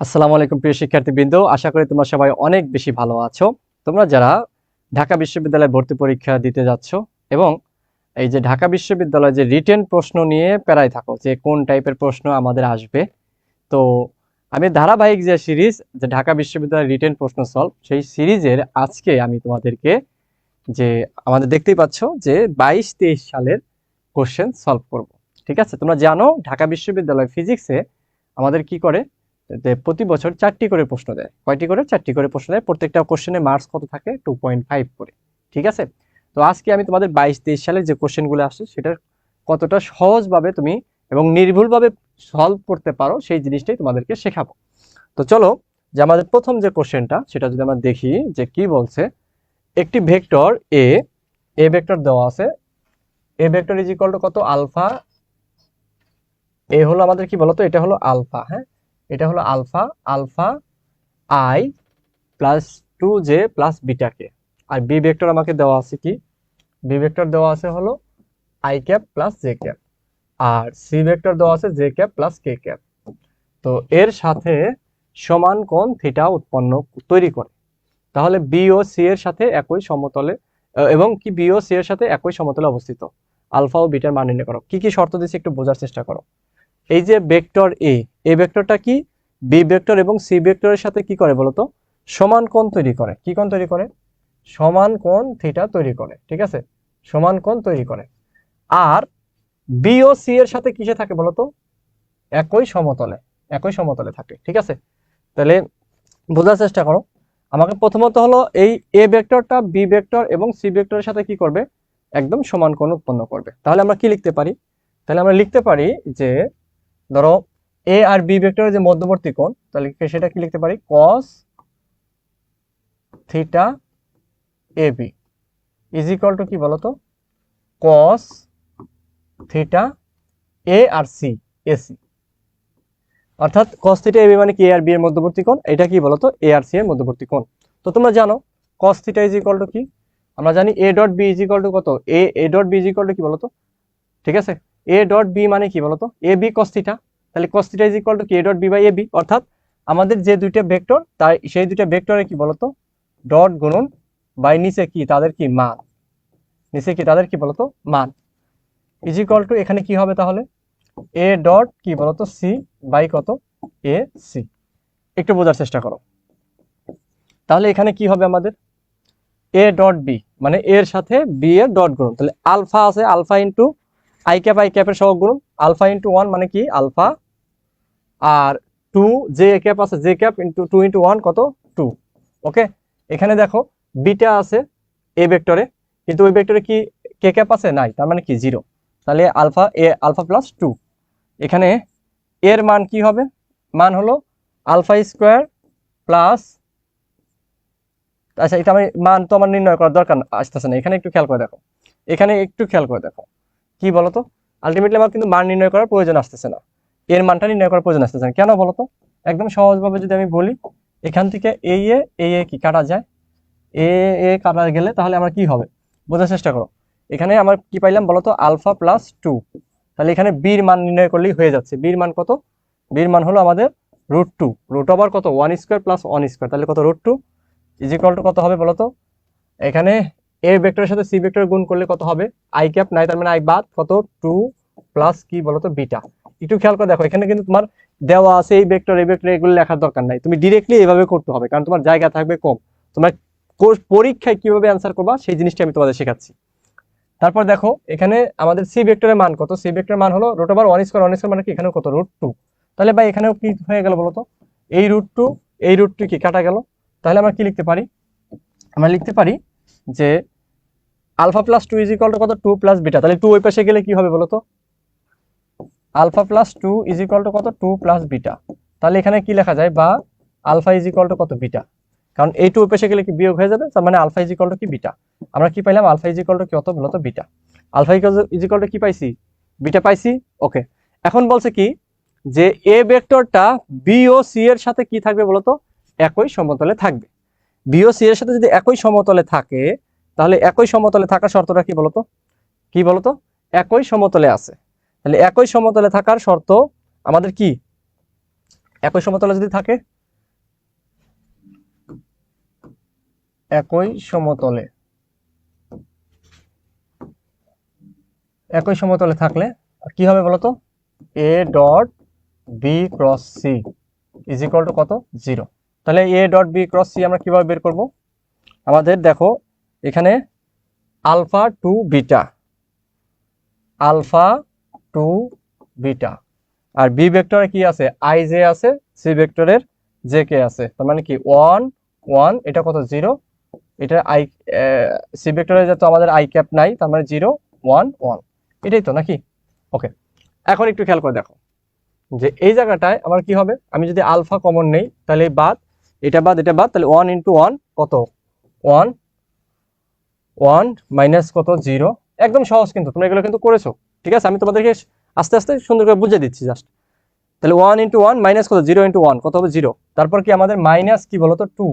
আসসালামু আলাইকুম প্রিয় শিক্ষার্থীবৃন্দ। আশা করি তোমরা সবাই অনেক বেশি ভালো আছো। তোমরা যারা ঢাকা বিশ্ববিদ্যালয়ে ভর্তি পরীক্ষা দিতে যাচ্ছ এবং এই যে ঢাকা বিশ্ববিদ্যালয়ে যে রিটেন প্রশ্ন নিয়ে প্যারায় থাকো, যে কোন টাইপের প্রশ্ন আমাদের আসবে। তো আমি ধারাবাহিক যে সিরিজ, যে ঢাকা বিশ্ববিদ্যালয়ের রিটেন প্রশ্ন সলভ, সেই সিরিজের আজকে আমি তোমাদেরকে যে আমাদের দেখতেই পাচ্ছ যে বাইশ তেইশ সালের কোশ্চেন সলভ করব। ঠিক আছে? তোমরা জানো ঢাকা বিশ্ববিদ্যালয় ফিজিক্সে আমাদের কি করে যে প্রতি বছর চারটি করে প্রশ্ন দেয়। কয়টি করে? চারটি করে প্রশ্ন দেয়। প্রত্যেকটা কোশ্চেনে মার্কস কত থাকে? টু পয়েন্ট ফাইভ করে। ঠিক আছে? তো আজকে আমি তোমাদের বাইশ তেইশ সালের যে কোশ্চেনগুলো আসছে, সেটার কতটা সহজভাবে তুমি এবং নির্ভুলভাবে সলভ করতে পারো, সেই জিনিসটাই তোমাদেরকে শেখাবো। তো চলো, যে আমাদের প্রথম যে কোশ্চেনটা, সেটা যদি আমরা দেখি যে কি বলছে, একটি ভেক্টর এ এ ভেক্টর দেওয়া আছে। A vector is equal to কত? আলফা। এ হলো আমাদের কি বলতো? এটা হলো আলফা হ্যাঁ? এটা হলো alpha alpha i plus two j plus বিটাকে আর বি ভেক্টর আমাকে দেওয়া আছে কি? বি ভেক্টর দেওয়া আছে হলো i cap plus j cap. R C vector দেওয়া আছে j cap plus k cap. তো এর সাথে সমান কোণ থিটা উৎপন্ন তৈরি করে। তাহলে বি ও সি এর সাথে একই সমতলে এবং কি বি ও সি এর সাথে একই সমতলে অবস্থিত? আলফা ও বিটার মান নির্ণয় করো। কি কি শর্ত দিচ্ছে একটু বোঝার চেষ্টা করো। এই যে ভেক্টর এ এই ভেক্টরটা কি? বি ভেক্টর এবং সি ভেক্টরের সাথে কি করে বলতো? সমান কোণ তৈরি করে। কি কোণ তৈরি করে? সমান কোণ থিটা তৈরি করে, ঠিক আছে? সমান কোণ তৈরি করে। আর বি ও সি এর সাথে কিসে থাকে বলতো? একই সমতলে একই সমতলে থাকে, ঠিক আছে? তাহলে বোঝার চেষ্টা করো। আমাকে প্রথমত হলো এই এ ভেক্টরটা বি ভেক্টর এবং সি ভেক্টরের সাথে কি করবে? একদম সমান কোণ উৎপন্ন করবে। তাহলে আমরা কি লিখতে পারি? তাহলে আমরা লিখতে পারি যে ধরো এ আর বি ভেক্টরের যে মধ্যবর্তী কোণ, তাহলে সেটা কি লিখতে পারি? Cos theta A B is equal to কি বলতো? কস থিটা এ আর সি এসি অর্থাৎ কস থিটা এ বি মানে কি? এ আর বি এর মধ্যবর্তী কোণ। এটা কি বলতো? এ আর সি এর মধ্যবর্তী কোণ। তো তোমরা জানো cos theta is equal to কি? আমরা জানি A dot B is equal to কত? A A dot B is equal to কি বলতো? ঠিক আছে? এ ডট বি মানে কি বলতো? এ বি থিটা তাহলে থিটা ইজ ইকুয়াল টু কি A dot B by A B অর্থাৎ আমাদের যে দুইটা ভেক্টর তাই সেই দুইটা ভেক্টরে কি বলতো? ডট গুণন বাই নিচে কি? তাদের কি? মান। নিচে কি? তাদের কি বলতো? মান। ইজ ইকুয়াল টু এখানে কি হবে তাহলে? এ ডট কি বলতো? সি বাই কত? এ সি একটু বোঝার চেষ্টা করো। তাহলে এখানে কি হবে আমাদের? এ ডট বি মানে এর সাথে বি এর ডট গুণন। তাহলে আলফা আছে alpha into i cap, i ক্যাপের সহগ গুণন আলফা ইন্টু ওয়ান মানে কি? আলফা। আর টু জে ক্যাপ আছে j cap into two into one কত? টু ওকে এখানে দেখো, বিটা আছে এ ভেক্টরে কিন্তু ওই ভেক্টরে কি কে ক্যাপ আছে? নাই, তার মানে কি? জিরো তাহলে আলফা এ আলফা প্লাস টু এখানে এর মান কি হবে? মান হলো আলফা স্কোয়ার প্লাস আচ্ছা এটা আমি মান তো আমার নির্ণয় করার দরকার আসতেছে না। এখানে একটু খেয়াল করে দেখো। এখানে একটু খেয়াল করে দেখো। কি বলতো? আলটিমেটলি আমার কিন্তু মান নির্ণয় করার প্রয়োজন আসতেছে না। এর মানটা নির্ণয় করার প্রয়োজন আসতেছে না। কেন বলতো? একদম সহজভাবে যদি আমি বলি, এখান থেকে এই এ এই এ কি কাটা যায়? এ এ কাটা গেলে তাহলে আমার কি হবে? বোঝার চেষ্টা করো। এখানে আমার কি পাইলাম বলতো? Alpha plus two. তাহলে এখানে বির মান নির্ণয় করলেই হয়ে যাচ্ছে। বির মান কত? বির মান হলো আমাদের রুট টু রুট ওভার কত? One square plus one square তাহলে কত? Root two is equal to কত হবে বলতো? এখানে এ ভেক্টরের সাথে সি ভেক্টর গুণ করলে কত হবে? আই ক্যাপ নাই, তার মানে আই বাদ। কত? টু প্লাস কি বলতো? বিটা একটু খেয়াল করে দেখো, এখানে কিন্তু তোমার দেওয়া আছে এই ভেক্টর এই ভেক্টর এগুলো লেখার দরকার নাই। তুমি ডিরেক্টলি এভাবে করতে হবে, কারণ তোমার জায়গা থাকবে কম। তোমার পরীক্ষায় কীভাবে অ্যান্সার করবা, সেই জিনিসটা আমি তোমাদের শেখাচ্ছি। তারপর দেখো, এখানে আমাদের সি ভেক্টরের মান কত? সি ভেক্টরের মান হলো root over one square one square মানে কি? এখানে কত? রুট টু তাহলে ভাই, এখানেও কি হয়ে গেল বলতো? এই রুট টু এই রুট টু কি? কাটা গেল। তাহলে আমরা কি লিখতে পারি? আমরা লিখতে পারি যে alpha plus two is equal to কত? টু প্লাস বিটা তাহলে টু ওই পাশে গেলে কি হবে বলতো? Alpha plus two is equal to কত? টু প্লাস বিটা তাহলে এখানে কি লেখা যায়? বা আলফা ইজ ইকুয়াল টু কত? বিটা কারণ এই টু ওই পাশে গেলে কি বিয়োগ হয়ে যাবে? তার মানে আলফা ইজ ইকুয়াল টু কি? বিটা আমরা কি পাইলাম? আলফা ইজ ইকুয়াল টু কি কত বলতো beta alpha is equal to কি পাইছি? বিটা পাইছি? ওকে এখন বলছে কি? যে এ ভেক্টরটা বি ও সি এর সাথে কি থাকবে বলতো? একই সমতলে থাকবে। বি ও সি এর সাথে যদি একই সমতলে থাকে তাহলে একই সমতলে থাকার শর্তটা কি বলতো? কি বলতো? একই সমতলে আছে। তাহলে একই সমতলে থাকার শর্ত আমাদের কি? একই সমতলে যদি থাকে? একই সমতলে। একই সমতলে থাকলে কি হবে বলতো? A dot B cross C is equal to কত? জিরো তাহলে A dot B cross C আমরা কীভাবে বের করব? আমাদের দেখো এখানে alpha two beta, alpha two beta. আর বি ভেক্টরে কি আছে? আই জে আছে, সি ভেক্টরের জে কে আছে। তার মানে কি? ওয়ান ওয়ান, এটা কত? জিরো। এটা আই সি ভেক্টরে যেহেতু আমাদের আই ক্যাপ নাই, তার মানে জিরো, ওয়ান ওয়ান। এটাই তো নাকি? ওকে, এখন একটু খেয়াল করে দেখো। যে এই জায়গাটায় আমার কি হবে? আমি যদি আলফা কমন নেই, তাহলে বাদ, এটা বাদ এটা বাদ, তাহলে ওয়ান ইন্টু ওয়ান কত? ওয়ান ওয়ান মাইনাস কত? জিরো। একদম সহজ কিন্তু, তোমরা এগুলো কিন্তু করেছ। ঠিক আছে? আমি তোমাদেরকে আস্তে আস্তে সুন্দর করে বুঝিয়ে দিচ্ছি জাস্ট তাহলে ওয়ান ইন্টু ওয়ান মাইনাস কত? জিরো ইন্টু ওয়ান, কত হবে? জিরো। তারপর কি আমাদের মাইনাস কি বলতো? টু।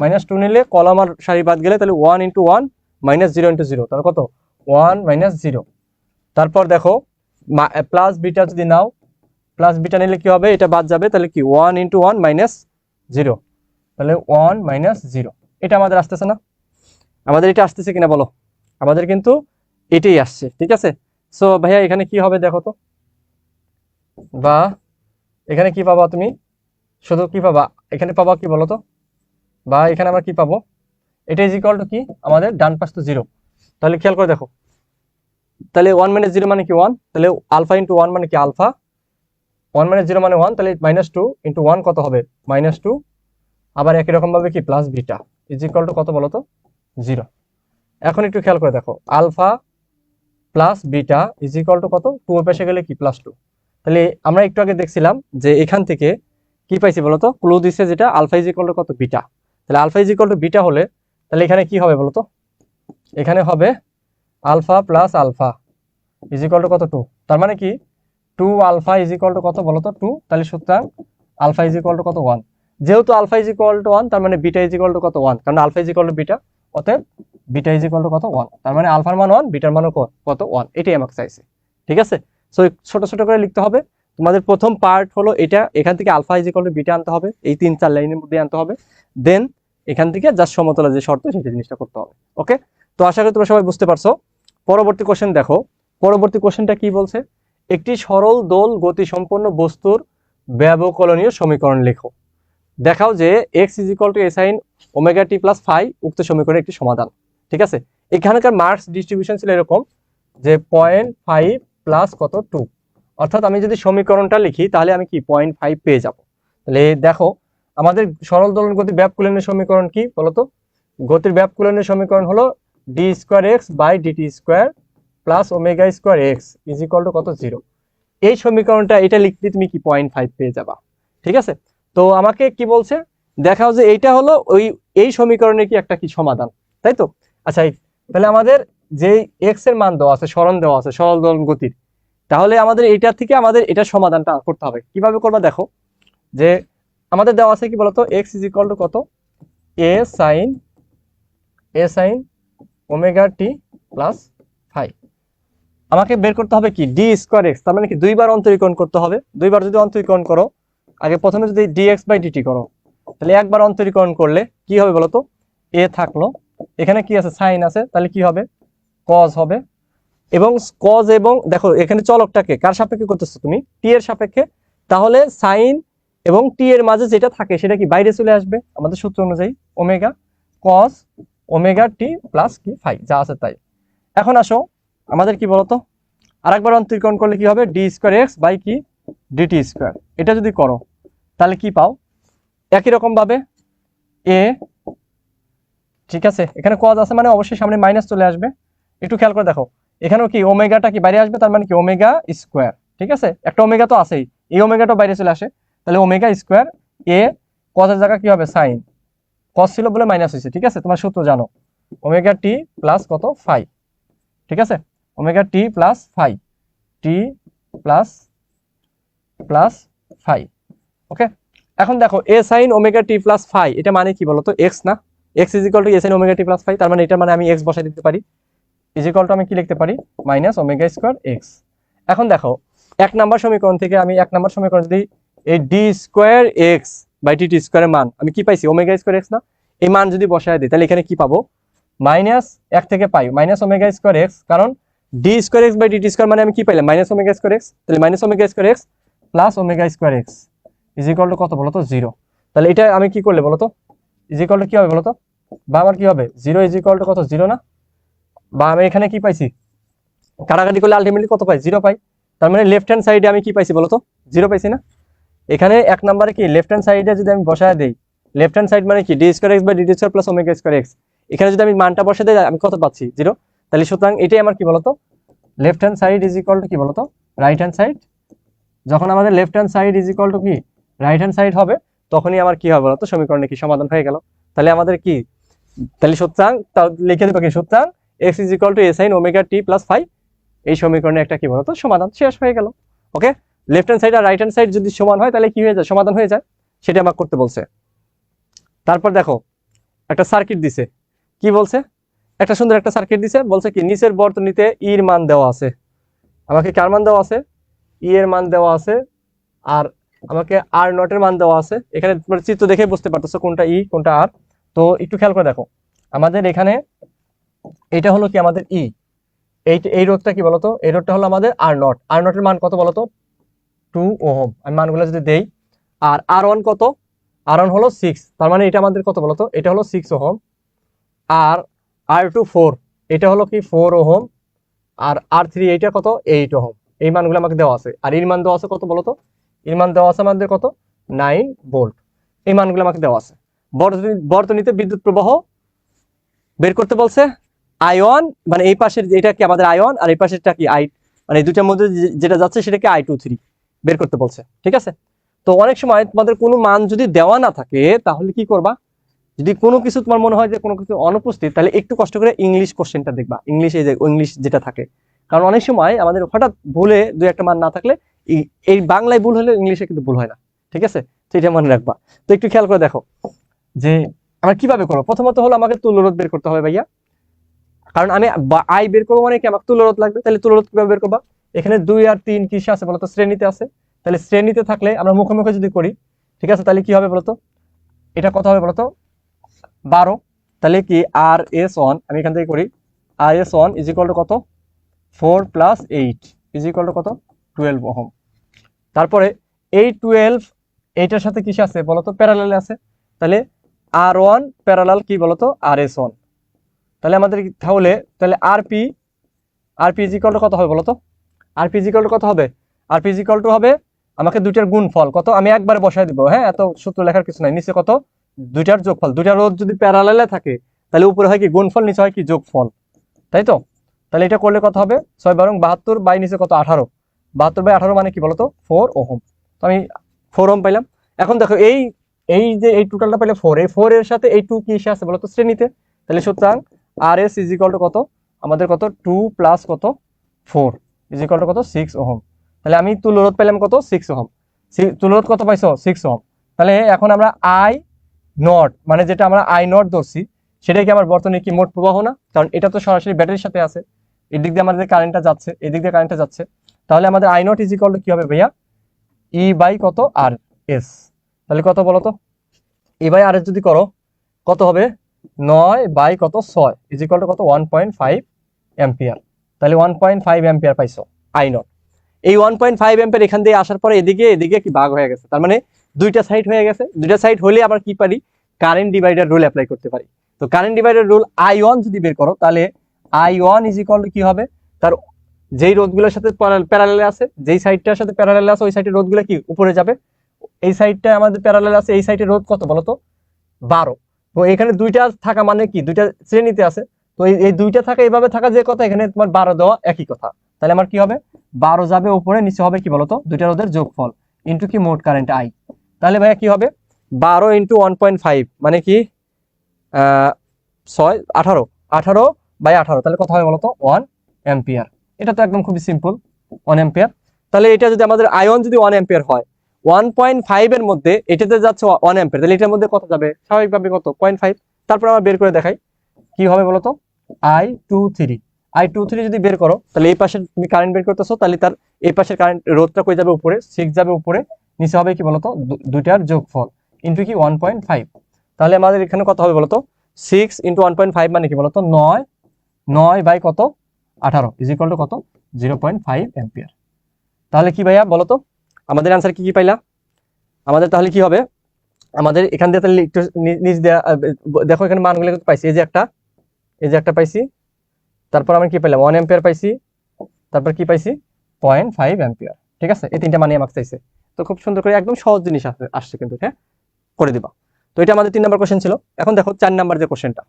মাইনাস টু নিলে কলম আর সারি বাদ গেলে তাহলে one into one minus zero into zero. তাহলে কত? One minus zero. তারপর দেখো প্লাস বিটা যদি নাও প্লাস বিটা নিলে কি হবে? এটা বাদ যাবে। তাহলে কি? One into one minus zero. তাহলে ওয়ান মাইনাস জিরো। এটা আমাদের আসতেছে না? আমাদের এটা আসতেছে কিনা বলো? আমাদের কিন্তু এটাই আসছে, ঠিক আছে? সো ভাইয়া, এখানে কি হবে দেখো তো? বা, এখানে কি পাবা তুমি? শুধু কি পাবা? এখানে পাবা কি বলো তো? বা, এখানে আমরা কি পাবো? এটা ইজ ইকুয়াল টু কি? আমাদের ডান পাশ তো জিরো তাহলে খেয়াল করে দেখো। তাহলে ওয়ান মাইনাস জিরো মানে কি ওয়ান তাহলে আলফা ইন্টু ওয়ান মানে কি আলফা ওয়ান মাইনাস জিরো মানে ওয়ান তাহলে মাইনাস টু ইন্টু ওয়ান কত হবে? মাইনাস টু আবার একই রকম ভাবে কি? Plus beta is equal to কত বলো তো? জিরো। এখন একটু খেয়াল করে দেখো, alpha plus beta is equal to কত? টু পেশে গেলে কি? প্লাস টু তাহলে আমরা একটু আগে দেখছিলাম যে এখান থেকে কি পাইছি বলতো? ক্লু দিচ্ছে যেটা আলফা ইজ ইকুয়াল টু কত? বিটা। তাহলে alpha is equal to beta হলে তাহলে এখানে কি হবে বলতো? এখানে হবে alpha plus alpha is equal to কত? টু তার মানে কি? Two alpha is equal to কত বলতো? টু তাহলে সুতরাং আলফা ইজ ইকুয়াল টু কত? ওয়ান যেহেতু alpha is equal to one তার মানে বিটা ইজ ইকুয়াল টু কত? ওয়ান কারণ alpha is equal to beta. অতএব বিটা ইজ ইকুয়াল টু কত? ওয়ান তার মানে আলফার মান ওয়ান বিটার মানও কত? ওয়ান এটাই আমাকে চাইছে। ঠিক আছে? সো ছোট ছোট করে লিখতে হবে। তোমাদের প্রথম পার্ট হলো এটা। এখান থেকে alpha is equal to beta আনতে হবে। এই তিন চার লাইনের মধ্যে আনতে হবে। দেন এখান থেকে যার সমতলা যে শর্ত, সেটা জিনিসটা করতে হবে। ওকে তো আশা করি তোমরা সবাই বুঝতে পারছ। পরবর্তী কোশ্চেন দেখো। পরবর্তী কোশ্চেনটা কি বলছে? একটি সরল দোল গতি সম্পন্ন বস্তুর ব্যবকলনীয় সমীকরণ লেখো। দেখাও যে x is equal to A sine omega t plus phi উক্ত সমীকরণের একটি সমাধান। ঠিক আছে? এখানকার মার্কস ডিস্ট্রিবিউশন ছিল এরকম যে পয়েন্ট ফাইভ প্লাস কত টু অর্থাৎ আমি যদি সমীকরণটা লিখি, তাহলে আমি কি পয়েন্ট ফাইভ পেয়ে যাব। তাহলে দেখো, আমাদের সরল দোলন গতি ব্যাপকুলনের সমীকরণ কি বলতো? গতির ব্যাপকুলনের সমীকরণ হলো d square x by dt square plus omega square x is equal to কত জিরো এই সমীকরণটা, এটা লিখলে তুমি কি পয়েন্ট ফাইভ পেয়ে যাবা। ঠিক আছে? তো আমাকে কি বলছে? দেখাও যে এইটা হলো ওই, এই সমীকরণের কি একটা কি সমাধান, তাই তো? আচ্ছা তাহলে আমাদের যে এক্সের মান দেওয়া আছে স্মরণ দেওয়া আছে, সরল দোলন গতির, তাহলে আমাদের এটা থেকে আমাদের এটা সমাধানটা করতে হবে। কীভাবে করবা দেখো, যে আমাদের দেওয়া আছে কি বলতো? এক্স ইজ ইকুয়াল টু কত? A sine A sine omega t plus five আমাকে বের করতে হবে কি? ডি স্কোয়ার এক্স তার মানে কি? দুইবার অন্তরীকরণ করতে হবে। দুইবার যদি অন্তরীকরণ করো আগে প্রথমে যদি ডিএক্স বাই ডিটি করো, তাহলে একবার অন্তরীকরণ করলে কি হবে বলতো? এ থাকল। এখানে কি আছে? সাইন আছে। তাহলে কি হবে? কজ হবে। এবং কজ এবং, দেখো, এখানে চলকটাকে কার সাপেক্ষে করতেছো তুমি? টি এর সাপেক্ষে। তাহলে সাইন এবং টি এর মাঝে যেটা থাকে, সেটা কি বাইরে চলে আসবে? আমাদের সূত্র অনুযায়ী omega cos omega t plus কি? ফাই যা আছে তাই। এখন আসো, আমাদের কি বলতো? আরেকবার অন্তরীকরণ করলে কি হবে? ডি স্কোয়ার এক্স বাই কি? ডিটি স্কোয়ার এটা যদি করো তাহলে কি পাও? একই রকম ভাবে এ ঠিক আছে? এখানে কজ আছে মানে অবশ্যই সামনে মাইনাস চলে আসবে। একটু খেয়াল করে দেখো। এখানেও কি ওমেগাটা কি বাইরে আসবে? তার মানে কি ওমেগা স্কোয়ার ঠিক আছে? একটা ওমেগা তো আছেই। এই ওমেগাটা বাইরে চলে আসে। তাহলে ওমেগা স্কোয়ার এ কজের জায়গা কি হবে? সাইন কজ ছিল বলে মাইনাস হয়েছে, ঠিক আছে? তোমার সূত্র জানো। ওমেগা টি প্লাস কত? ফাইভ ঠিক আছে? Omega t plus five t plus plus five okay এখন দেখো A sine omega t plus five এটা মানে কি বলতো? এক্স না? X is two A sine omega t plus phi তার মানে এটা মানে আমি এক্স বসাই দিতে পারি। ইজ টু আমি কি লিখতে পারি? মাইনাস ওমেগা স্কোয়ার এক্স এখন দেখো, এক নাম্বার সমীকরণ থেকে আমি এক নাম্বার সমীকরণ যদি এই d square x by t t স্কোয়ারের মান। আমি কি পাইছি? ওমেগা স্কোয়ার এক্স না? এই মান যদি বসায় দিই, তাহলে এখানে কি পাবো? মাইনাস এক থেকে পাই। মাইনাস ওমেগা স্কোয়ার এক্স কারণ d square x by d t square মানে আমি কি পাইলাম? মাইনাস ওমেগা স্কোয়ার এক্স তাহলে minus omega square x plus omega square x is equal to কত বলো তো জিরো তাহলে এটা আমি কি করলে বলতো? তো ইজ ইকুয়াল টু কি হবে বলতো? বা আমার কি হবে? জিরো ইজ ইকুয়াল টু কত? জিরো না? বা আমি এখানে কি পাইছি? কাটাকাটি করলে আলটিমেটলি কত পাই? জিরো পাই। তার মানে লেফট হ্যান্ড সাইডে আমি কি পাইছি বলতো? জিরো পাইছি না? এখানে এক নম্বরে কি? লেফট হ্যান্ড সাইডে যদি আমি বসায় দিই লেফট হ্যান্ড সাইড মানে কি? D square x by d square plus omega square x এখানে যদি আমি মানটা বসে দিই, আমি কত পাচ্ছি? জিরো তাহলে সুতরাং এটাই আমার কি বলতো? Left hand side is equal to কি বলতো? রাইট হ্যান্ড সাইড যখন আমাদের left hand side is equal to কি? রাইট হ্যান্ড সাইড হবে, তখনই আমার কি হবে বলতো? সমীকরণে কি সমাধান হয়ে গেল? তাহলে আমাদের কি? তাহলে সুতরাং তা লিখে দেবো কি? সুতরাং x is equal to A sine omega t plus five এই সমীকরণে একটা কি বলতো? সমাধান শেষ হয়ে গেল। ওকে লেফট হ্যান্ড সাইড আর রাইট হ্যান্ড সাইড যদি সমান হয়, তাহলে কি হয়ে যায়? সমাধান হয়ে যায়। সেটা আমাকে করতে বলছে। তারপর দেখো, একটা সার্কিট দিছে। কি বলছে? একটা সুন্দর একটা সার্কিট দিছে। বলছে কি, নিচের বর্তনীতে ইর মান দেওয়া আছে। আমাকে কার মান দেওয়া আছে? ই এর মান দেওয়া আছে। আর আমাকে আর নটের মান দেওয়া আছে। এখানে তোমার চিত্র দেখে বুঝতে পারতেছো কোনটা ই কোনটা আর তো একটু খেয়াল করে দেখো। আমাদের এখানে এটা হলো কি আমাদের ই এই এই রোডটা কি বলতো? এই রোধটা হলো আমাদের আর নট আর নটের মান কত বলতো? Two ohm. আমি মানগুলো যদি দেই, আর আর ওয়ান কত? আর ওয়ান হলো সিক্স তার মানে এটা আমাদের কত বলতো? এটা হলো সিক্স ওহম। আর আর টু ফোর এটা হলো কি ফোর ওহম। আর আর থ্রি এইটা কত? Eight ohm. এই মানগুলো আমাকে দেওয়া আছে। আর এর মান দেওয়া আছে কত বলতো? এর মান দেওয়া আছে আমাদের কত? Nine volt. এই মানগুলো আমাকে দেওয়া আছে। বর্তনীতে বিদ্যুৎ প্রবাহ বের করতে বলছে আয়ন মানে এই পাশের এটা কি আমাদের আয়ন, আর এই পাশেরটা কি আই মানে দুটার মধ্যে যেটা যাচ্ছে সেটাকে আই টু থ্রি বের করতে বলছে। ঠিক আছে? তো অনেক সময় তোমাদের কোনো মান যদি দেওয়া না থাকে, তাহলে কি করবা? যদি কোনো কিছু তোমার মনে হয় যে কোনো কিছু অনুপস্থিত, তাহলে একটু কষ্ট করে ইংলিশ কোশ্চেনটা দেখবা। ইংলিশে যে ইংলিশ যেটা থাকে। কারণ অনেক সময় আমাদের হঠাৎ ভুলে দুই একটা মান না থাকলে এই- বাংলায় ভুল হলে ইংলিশে কিন্তু ভুল হয় না, ঠিক আছে? এটা মনে রাখবা। তো একটু খেয়াল করে দেখো, যে আমরা কীভাবে করব? প্রথমত হলো আমাকে তুল্যরোধ বের করতে হবে ভাইয়া। কারণ আমি আই বের করব মানে কি? আমাকে তুল্যরোধ লাগবে। তাহলে তুল্যরোধ কীভাবে বের করবা? এখানে দুই আর তিন কিসে আছে বলতো, শ্রেণীতে আছে। তাহলে শ্রেণীতে থাকলে আমরা মুখোমুখি যদি করি, ঠিক আছে? তাহলে কি হবে বলতো? এটা কত হবে বলতো? বারো। তাহলে কি? আর এস ওয়ান, আমি এখান থেকে করি। R S one is to কত? Four plus eight. Is to কত? Twelve ohm. তারপরে এই টুয়েলভ, এইটার সাথে কিসে আছে বলতো? প্যারালালে আছে। তাহলে আর ওয়ান প্যারালাল কি বলতো? আর এস ওয়ান তাহলে আমাদের তাহলে তাহলে আর পি আর পি ইজিকল কত হবে বলতো? আর পি ইজিকল কত হবে? আর পি ইজিকল টু হবে আমাকে দুইটার গুণ ফল কত? আমি একবারে বসায় দিব। হ্যাঁ এত সূত্র লেখার কিছু নাই। নিচে কত? দুইটার যোগফল। দুইটার রোদ যদি প্যারালালে থাকে, তাহলে উপরে হয় কি? গুণফল, নিচে হয় কি? যোগফল। তাই তো? তাহলে এটা করলে কত হবে? ছয় বারং বাহাত্তর, বাই নিচে কত? আঠারো। বাহাত্তর বাই আঠারো মানে কি বলতো? Four ohm. তো আমি ফোর ওহম পাইলাম। এখন দেখো, এই এই যে, এই টোটালটা পেলে ফোর এই ফোর এর সাথে এই টু কি এসে আছে বলতো শ্রেণীতে? তাহলে সুতরাং R S is equal to কত? আমাদের কত? টু প্লাস কত? ফোর ইজ ইকাল টু কত? Six ohm. তাহলে আমি তুলরোধ পেলাম কত? Six ohm. তুলরোধ কত পাইছো? Six ohm. তাহলে এখন আমরা আই নট মানে যেটা আমরা আই নট ধরছি সেটাই কি আমার বর্তমানে কি মোট প্রবাহ না? কারণ এটা তো সরাসরি ব্যাটারির সাথে আছে। এদিক দিয়ে আমাদের কারেন্টটা যাচ্ছে, এদিক দিক দিয়ে কারেন্টটা যাচ্ছে। তাহলে আমাদের আই নট ইজ ইকাল কি হবে ভাইয়া? ই বাই কত? আর এস তাহলে কত বলো তো? ই বাই আর এস যদি করো, কত হবে? নয় বাই কত? ছয়। ইজ ইকাল কত? ওয়ান পয়েন্ট ফাইভ অ্যাম্পিয়ার তাহলে ওয়ান পয়েন্ট ফাইভ অ্যাম্পিয়ার পাইছো আই নট এই ওয়ান পয়েন্ট ফাইভ অ্যাম্পিয়ার এখান দিয়ে আসার পরে এদিকে এদিকে কি ভাগ হয়ে গেছে? তার মানে দুইটা সাইড হয়ে গেছে। দুইটা সাইড হলে আবার কি পারি? কারেন্ট ডিভাইডার রুল অ্যাপ্লাই করতে পারি। তো current divider rule I one যদি বের করো, তাহলে আই ওয়ান ইজ ইকাল কি হবে? তার যেই রোধগুলোর সাথে প্যারালালে আছে, যেই সাইডটার সাথে প্যারালালে আছে, ওই সাইডের রোধগুলো কি উপরে যাবে? এই সাইডটা আমাদের প্যারালাল আছে, এই সাইডের রোধ কত বলো তো বারো। তো এখানে দুইটা থাকা মানে কি? দুইটা শ্রেণীতে আছে। তো এই দুইটা থাকা এইভাবে থাকা যে কথা, এখানে তোমার বারো দেওয়া একই কথা। তাহলে আমার কি হবে? বারো যাবে উপরে, নিচে হবে কি বলতো? দুইটা রোধের যোগফল ইন্টু কি? মোট কারেন্ট আই তাহলে ভাইয়া কি হবে? বারো ইন্টু ওয়ান পয়েন্ট ফাইভ মানে কি? ছয়, আঠারো। আঠারো বাই আঠারো, তাহলে কত হবে বলতো? ওয়ান অ্যাম্পিয়ার এটা তো একদম খুবই সিম্পল ওয়ান অ্যাম্পিয়ার তাহলে এটা যদি আমাদের আয়ন যদি ওয়ান অ্যাম্পিয়ার হয় ওয়ান পয়েন্ট ফাইভ এর মধ্যে এটাতে যাচ্ছে ওয়ান অ্যাম্পিয়ার তাহলে এটার মধ্যে কত যাবে? স্বাভাবিকভাবে কত? পয়েন্ট ফাইভ তারপর আমরা বের করে দেখাই। কি হবে বলতো? I two three I two three যদি বের করো, তাহলে এই পাশে তুমি কারেন্ট বের করতেছো, তাহলে তার এই পাশের কারেন্ট রোধটা কই যাবে উপরে? সিক্স যাবে উপরে। নিচে হবে কি বলতো? দুইটার যোগফল। ইন্টু কি? ওয়ান পয়েন্ট ফাইভ তাহলে আমাদের এখানে কত হবে বলতো? Six into one point five মানে কি বলতো? নয়। নয় বাই কত? আঠারো ইজ ইকুয়াল টু কত? জিরো পয়েন্ট ফাইভ অ্যাম্পিয়ার তাহলে কি ভাইয়া বলো তো আমাদের অ্যান্সার কি কি পাইলা? আমাদের তাহলে কি হবে? আমাদের এখান দিয়ে তাহলে একটু নিচ দেখো এখানে মানগুলো কিন্তু পাইছি। এই যে একটা, এই যে একটা পাইছি। তারপর আমরা কি পাইলাম? ওয়ান অ্যাম্পিয়ার পাইছি। তারপর কি পাইছি? পয়েন্ট ফাইভ অ্যাম্পিয়ার ঠিক আছে? এই তিনটা মানে আমাকে চাইছে। তো খুব সুন্দর করে একদম সহজ জিনিস আসছে আসছে কিন্তু হ্যাঁ? করে দিবা। তো এটা আমাদের তিন নম্বর কোশ্চেন ছিল। এখন দেখো, চার নম্বর যে কোশ্চেনটা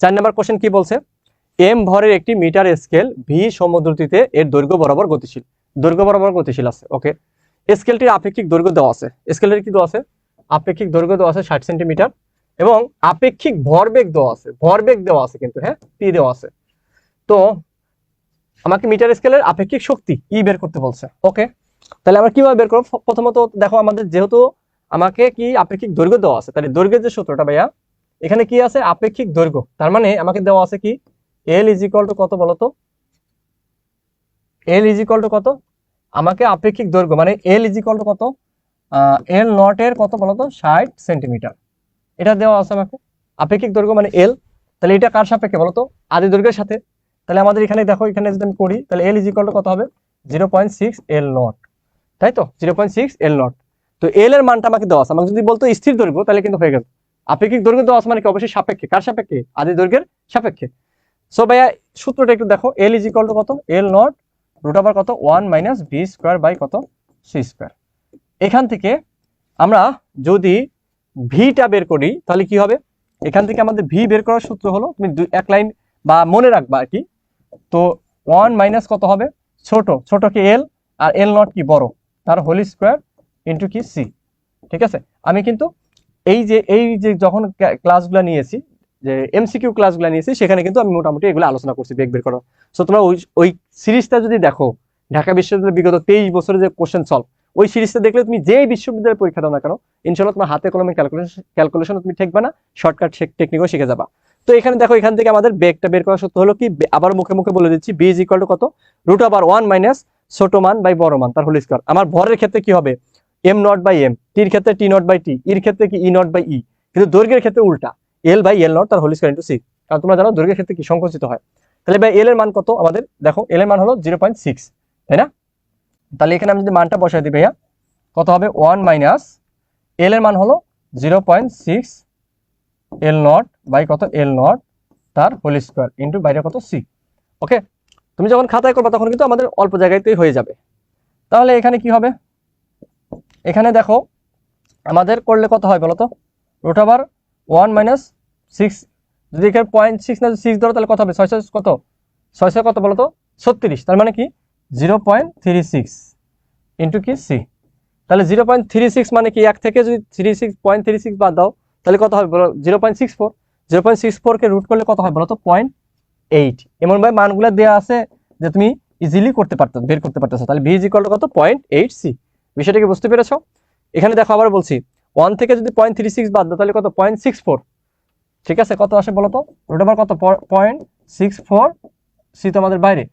চার নম্বর কোশ্চেন কি বলছে? এম ভরের একটি মিটার স্কেল ভি সমদ্রুতিতে এর দৈর্ঘ্য বরাবর গতিশীল। দৈর্ঘ্য বরাবর গতিশীল আছে ওকে স্কেলটির আপেক্ষিক দৈর্ঘ্য দেওয়া আছে। স্কেলের কি দেওয়া আছে? আপেক্ষিক দৈর্ঘ্য দেওয়া আছে ষাট সেন্টিমিটার এবং আপেক্ষিক ভরবেগ দেওয়া আছে। ভরবেগ দেওয়া আছে কিন্তু হ্যাঁ? পি দেওয়া আছে। তো আমাকে মিটার স্কেলের আপেক্ষিক শক্তি ই বের করতে বলছে ওকে তাহলে আমরা কীভাবে বের করব? প্রথমত দেখো আমাদের যেহেতু আমাকে কি আপেক্ষিক দৈর্ঘ্য দেওয়া আছে, তাহলে দৈর্ঘ্যের যে সূত্রটা ভাইয়া, এখানে কি আছে? আপেক্ষিক দৈর্ঘ্য। তার মানে আমাকে দেওয়া আছে কি? এল ইজ ইকুয়াল টু কত বলতো এল ইজ ইকুয়াল টু কত? আমাকে আপেক্ষিক দৈর্ঘ্য মানে এল ইজ ইকুয়াল টু কত? এল নট কত বলতো ষাট সেন্টিমিটার এটা দেওয়া আছে আমাকে। আপেক্ষিক দৈর্ঘ্য মানে এল তাহলে এটা কার সাপেক্ষে বলতো আদি দৈর্ঘ্যের সাথে। তাহলে আমাদের এখানে দেখো, এখানে যদি আমি করি, তাহলে এল ইজ ইকুয়াল টু কত হবে? Zero point six L nought তাই তো? Zero point six L nought তো এল এর মানটা আমাকে দেওয়া আছে। আমাকে যদি বলতো স্থির দৈর্ঘ্য, তাহলে কিন্তু হয়ে গেল। আপেক্ষিক দৈর্ঘ্য দেওয়া আছে মানে কি? অবশ্যই সাপেক্ষে। কার সাপেক্ষে? আদি দৈর্ঘ্যের সাপেক্ষে। সো ভাইয়া, সূত্রটা একটু দেখো এল ইজ ইকুয়াল টু কত? এল নট রুট ওভার কত? One minus B square by কত? সি স্কোয়ার এখান থেকে আমরা যদি ভিটা বের করি, তাহলে কি হবে? এখান থেকে আমাদের ভি বের করার সূত্র হলো, তুমি এক লাইন বা মনে রাখবা আর কি। তো ওয়ান মাইনাস কত হবে? ছোট ছোট কি এল আর এল নট কি বড়? তার হোল স্কোয়ার ইন্টু কি সি ঠিক আছে? আমি কিন্তু এই যে এই যে যখন ক্লা- ক্লাসগুলো নিয়েছি যে এমসিকিউ ক্লাসগুলো নিয়েছি, সেখানে কিন্তু আমি মোটামুটি এগুলো আলোচনা করছি, বেগ বের করার। সো তোমরা ওই ওই সিরিজটা যদি দেখো, ঢাকা বিশ্ববিদ্যালয়ের বিগত তেইশ বছরের যে কোশ্চেন সলভ ওই সিরিজটা দেখলে তুমি যেই বিশ্ববিদ্যালয়ের পরীক্ষা দাও না কেন ইনশাল্লাহ তোমার হাতে কলমে ক্যালকুলেশন ক্যালকুলেশন তুমি ঠেকবে না শর্টকাট টেকনিকও শিখে যাবা। তো এখানে দেখো, এখান থেকে আমাদের বেগটা বের করা সত্য হলো কি আবার মুখে মুখে বলে দিচ্ছি বি ইজ ইকুয়াল টু কত? রুট আবার ওয়ান মাইনাস ছোট মান বাই বড় মান, তার হোল স্কোয়ার আমার ভরের ক্ষেত্রে কি হবে? এম নট বাই এম টির ক্ষেত্রে টি নট বাই টি এর ক্ষেত্রে কি ই নট বাই ই কিন্তু দৈর্ঘ্যের ক্ষেত্রে উল্টা। এল বাই এল নট তার হোল স্কোয়ার ইন্টু সি কারণ তোমরা জানো দৈর্ঘ্যের ক্ষেত্রে কি সংকুচিত হয়। তাহলে ভাই এল এর মান কত আমাদের? দেখো এল এর মান হলো জিরো পয়েন্ট সিক্স তাই না? তাহলে এখানে আমি যদি মানটা বসাই দিই ভাইয়া, কত হবে? ওয়ান মাইনাস এল এর মান হলো zero point six L naught by কত? এল নট তার হোল স্কোয়ার ইন্টু বাইরে কত? সি ওকে তুমি যখন খাতায় করবে তখন কিন্তু আমাদের অল্প জায়গাতেই হয়ে যাবে। তাহলে এখানে কি হবে? এখানে দেখো, আমাদের করলে কত হয় বলো তো root over one minus six, যদি এখানে পয়েন্ট সিক্স না সিক্স ধরো, তাহলে কত হবে? ছয় ছয় কত? ছয় ছয় কত বলো তো? ছত্রিশ। তার মানে কি? Zero point three six into কি? সি তাহলে জিরো পয়েন্ট থ্রি সিক্স মানে কি? এক থেকে যদি three six point three six বাদ দাও, তাহলে কত হবে? বলো zero point six four zero point six ফোরকে রুট করলে কত হয় বলো তো পয়েন্ট এইট এমনভাবে মানগুলো দেওয়া আছে যে তুমি ইজিলি করতে পারতো, বের করতে পারতেছো। তাহলে ভি ইজ ইকুয়াল কত? পয়েন্ট এইট সি বিষয়টা কি বুঝতে পেরেছ? এখানে দেখো আবার বলছি ওয়ান থেকে যদি পয়েন্ট থ্রি সিক্স বাদ দাও, তাহলে কত? পয়েন্ট সিক্স ফোর ঠিক আছে? কত আসে বলো তো রুট ওভার কত পয়েন্ট সিক্স ফোর সি তো আমাদের বাইরে।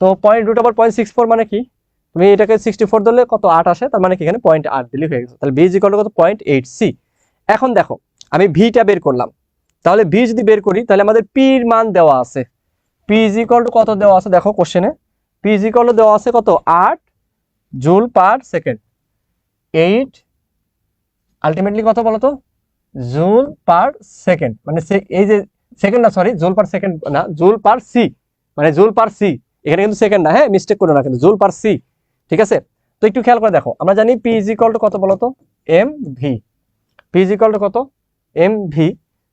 তো point root over point six four মানে কি? তুমি এটাকে সিক্সটি ফোর ধরলে কত? আট আসে। তার মানে কি? এখানে পয়েন্ট আট দিলেই হয়ে গেছে। তাহলে বি ইজ ইকুয়াল কত? পয়েন্ট এইট সি এখন দেখো, আমি ভিটা বের করলাম। তাহলে ভি যদি বের করি, তাহলে আমাদের পির মান দেওয়া আছে। পি ইজ ইকুয়াল টু কত দেওয়া আছে? দেখো কোশ্চেনে পি ইজ ইকুয়াল দেওয়া আছে কত? আট joule per second. Eight ultimately কত বলো তো? জুল পার সেকেন্ড মানে এই যে সেকেন্ড না সরি জুল পার সেকেন্ড না, জুল পার সি মানে জুল পার সি, এখানে কিন্তু সেকেন্ড না হ্যাঁ মিস্টেক করো না কিন্তু, জুল পার সি, ঠিক আছে? তো একটু খেয়াল করে দেখো, আমরা জানি পি ইজ ইকুয়াল টু কত বলো তো? M V P is equal to কত? এম ভি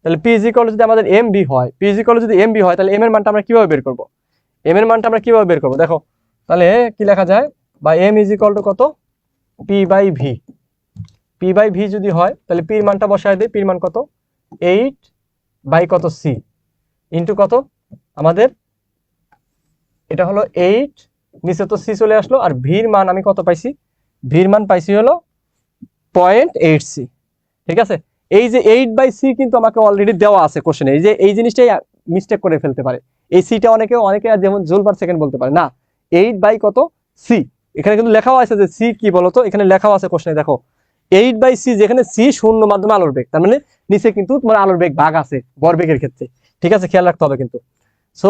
তাহলে পি ইজ ইকুয়াল যদি আমাদের এম বি হয় পি ইজ ইকুয়াল যদি এম বি হয়, তাহলে এম এর মানটা আমরা কীভাবে বের করব? এম এর মানটা আমরা কীভাবে বের করব? দেখো, তাহলে কি লেখা যায়? বা এম ইজ ইকুয়াল টু কত? P by V P by V যদি হয়, তাহলে পির মানটা বসায় দিই। পির মান কত? এইট বাই কত সি ইন্টু কত? আমাদের এটা হলো এইট নিচে তো সি চলে আসলো, আর ভির মান আমি কত পাইছি? ভির মান পাইছি হলো পয়েন্ট এইট সি ঠিক আছে? এই যে এইট বাই সি কিন্তু আমাকে অলরেডি দেওয়া আছে কোশ্চেনে এই যে, এই জিনিসটাই মিস্টেক করে ফেলতে পারে। এই সিটা অনেকে অনেকে যেমন জুল পার সেকেন্ড বলতে পারে। না এইট বাই কত? সি এখানে কিন্তু লেখাও আছে যে সি কি বলতো? এখানে লেখাও আছে কোশ্চেনে দেখো। এইট বাই সি যেখানে সি শূন্য মাধ্যমে আলোর বেগ, তার মানে নিচে কিন্তু তোমার আলোর বেগ ভাগ আছে, বরবেগের ক্ষেত্রে। ঠিক আছে? খেয়াল রাখতে হবে কিন্তু। সো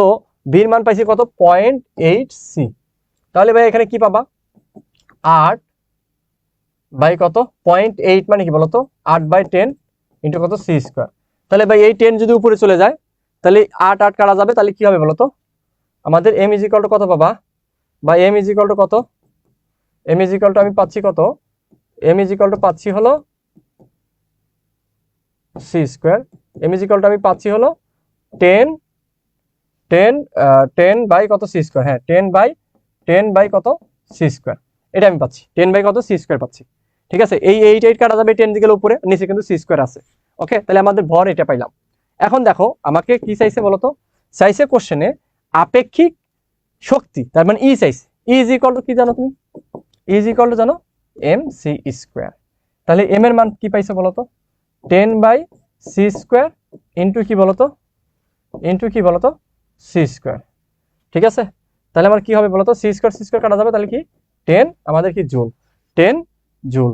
বির মান পাইছি কত? পয়েন্ট এইট সি তাহলে ভাই এখানে কি পাবা? আট বাই কত? পয়েন্ট এইট মানে কি বলতো? আট বাই টেন ইন্টু কত? সি স্কোয়ার তাহলে ভাই এই টেন যদি উপরে চলে যায়, তাহলে আট আট কাটা যাবে, তাহলে কি হবে বলতো? আমাদের এম ইজিকাল টু কত পাবা? বা এম ইজিকাল টু কত? এম ইজিকাল টু আমি পাচ্ছি কত? এম ইজিকাল টু পাচ্ছি হলো C square M is equal to আমি পাচ্ছি হলো টেন টেন টেন বাই কত সি স্কোয়ার হ্যাঁ টেন বাই টেন বাই কত সি স্কোয়ার এটা আমি পাচ্ছি। টেন বাই কত সি স্কোয়ার পাচ্ছি। ঠিক আছে? এই এইট এইট কাটা যাবে টেন দিকে উপরে, নিচে কিন্তু সি স্কোয়ার আছে। ওকে তাহলে আমাদের ভর এটা পাইলাম। এখন দেখো, আমাকে কি চাইছে বলতো চাইছে কোশ্চেনে আপেক্ষিক শক্তি, তার মানে ই চাইছে ইজ ইকাল কি জানো তুমি? ইজ ইকাল টু জানো? এম সি স্কোয়ার তাহলে এম এর মান কি পাইছে বলতো? Ten by C square into কি বলতো? ইন্টু কি বলতো? সি স্কোয়ার ঠিক আছে? তাহলে আমার কি হবে বলতো? সি স্কোয়ার সি স্কোয়ার কাটা যাবে, তাহলে কি? টেন, আমাদের কি জুল? Ten joule.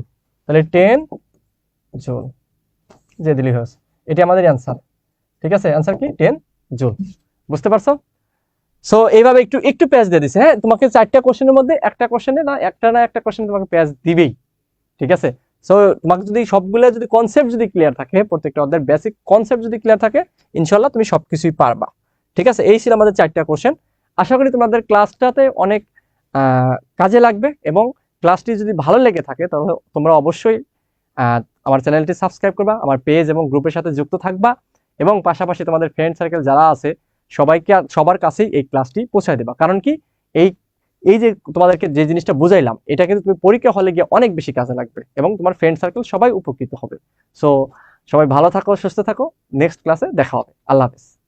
তাহলে টেন জুল। যে দিলি হয়েছে। এটি আমাদের অ্যান্সার ঠিক আছে? অ্যান্সার কি? Ten joule. বুঝতে পারছ? সো এইভাবে একটু একটু প্যাচ দিয়ে দিছে হ্যাঁ? তোমাকে চারটা কোশ্চেনের মধ্যে একটা কোশ্চেনে না, একটা না একটা কোশ্চেনে তোমাকে প্যাচ দিবেই, ঠিক আছে? সো তোমাকে যদি সবগুলো যদি কনসেপ্ট যদি ক্লিয়ার থাকে প্রত্যেকটা অধ্যায়ের বেসিক কনসেপ্ট যদি ক্লিয়ার থাকে ইনশাল্লাহ তুমি সবকিছুই পারবা, ঠিক আছে? এই ছিল আমাদের চারটা কোশ্চেন আশা করি তোমাদের ক্লাসটাতে অনেক কাজে লাগবে এবং ক্লাসটি যদি ভালো লেগে থাকে, তাহলে তোমরা অবশ্যই আমার চ্যানেলটি সাবস্ক্রাইব করবা, আমার পেজ এবং গ্রুপের সাথে যুক্ত থাকবা এবং পাশাপাশি তোমাদের ফ্রেন্ড সার্কেল যারা আছে সবাইকে, সবার কাছেই এই ক্লাসটি পৌঁছায় দেবা। কারণ কি, এই এই যে তোমাদেরকে যে জিনিসটা বুঝাইলাম, এটা কিন্তু তুমি পরীক্ষা হলে গিয়ে অনেক বেশি কাজে লাগবে এবং তোমার ফ্রেন্ড সার্কেল সবাই উপকৃত হবে। সো সবাই ভালো থাকো, সুস্থ থাকো। নেক্সট ক্লাসে দেখা হবে। আল্লাহ হাফিজ।